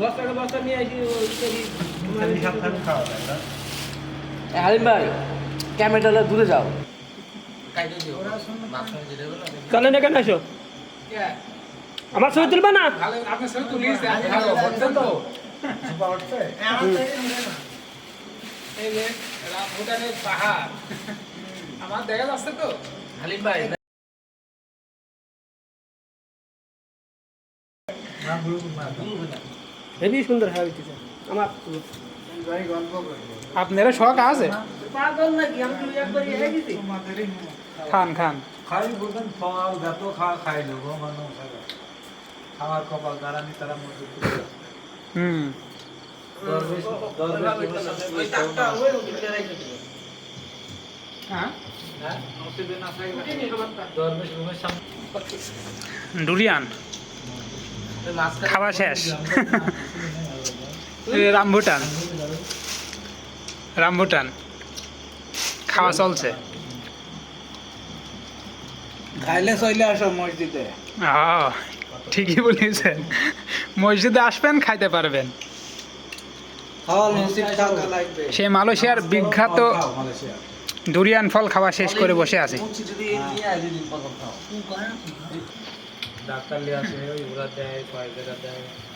বস্তাটা বস্তা নিয়ে আসি হালিম ভাই ক্যামেরাটা দূরে যাও। চলেন এখানে আসো। আমার ছবি তুলবে না? আমার দেখা যাচ্ছে তো। হালিম ভাই না। হেবি সুন্দর হ্যাঁ হইতেছে আমার আপনারা শখ আছে? হয়ে খান খান। খাই বলবেন ফল যত খাওয়া খাই লোক খাওয়ার কপাল দাঁড়ানি তারা মধ্যে হুম। দরবেশ দরবেশ ওই টাকটা ওই ভিতরে রাখতে হ্যাঁ? সামনে ডুরিয়ান। খাওয়া শেষ। রামভুটান। রামভুটান। খাওয়া চলছে। খাইলে চলে আসো মসজিদে। ঠিকই বলেছেন। মসজিদে আসবেন খাইতে পারবেন। সে মালয়েশিয়ার বিখ্যাত দুরিয়ান ফল খাওয়া শেষ করে বসে আছে। डाक्टर लिया से युवराज्याय स्वागत अध्याय